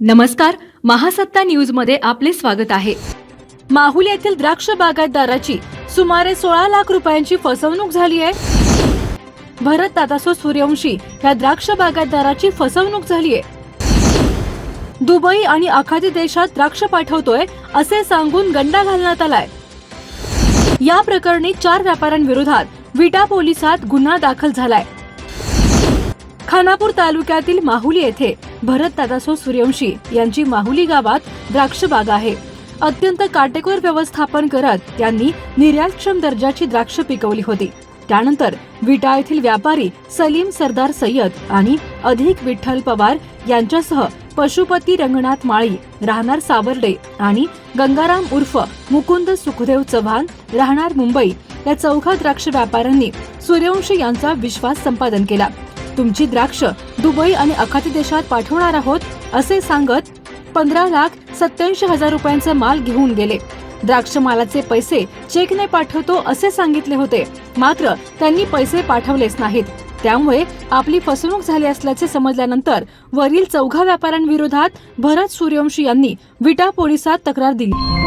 नमस्कार महासत्ता न्यूजमध्ये आपले स्वागत आहे. माहुल येथील द्राक्ष बागायतदाराची सुमारे सोळा लाख रुपयांची फसवणूक झाली आहे. भरत दादासो सूर्यवंशी या द्राक्ष बागायतदाराची फसवणूक झाली आहे. दुबई आणि आखाती देशात द्राक्ष पाठवतोय असे सांगून गंडा घालण्यात आलाय. या प्रकरणी चार व्यापाऱ्यांविरोधात विटा पोलिसात गुन्हा दाखल झालाय. खानापूर तालुक्यातील माहुली येथे भरत दादासो सूर्यवंशी यांची माहुली गावात द्राक्ष बाग आहे. अत्यंत काटेकोर व्यवस्थापन करत त्यांनी निर्यातक्षम दर्जाची द्राक्ष पिकवली होती. त्यानंतर विटा येथील व्यापारी सलीम सरदार सय्यद आणि अधिक विठ्ठल पवार यांच्यासह पशुपती रंगनाथ माळी राहणार सावर्डे आणि गंगाराम उर्फ मुकुंद सुखदेव चव्हाण राहणार मुंबई या चौघा द्राक्ष व्यापाऱ्यांनी सूर्यवंशी यांचा विश्वास संपादन केला. तुमची द्राक्ष दुबई आणि अखाती देशात पाठवणार आहोत असे सांगत पंधरा लाख सत्याऐंशी हजार रुपयांचा माल घेऊन गेले. द्राक्ष मालाचे पैसे चेकने पाठवतो असे सांगितले होते. मात्र त्यांनी पैसे पाठवलेच नाहीत. त्यामुळे आपली फसवणूक झाली असल्याचे समजल्यानंतर वरील चौघा व्यापाऱ्यांविरोधात भरत सूर्यवंशी यांनी विटा पोलिसात तक्रार दिली.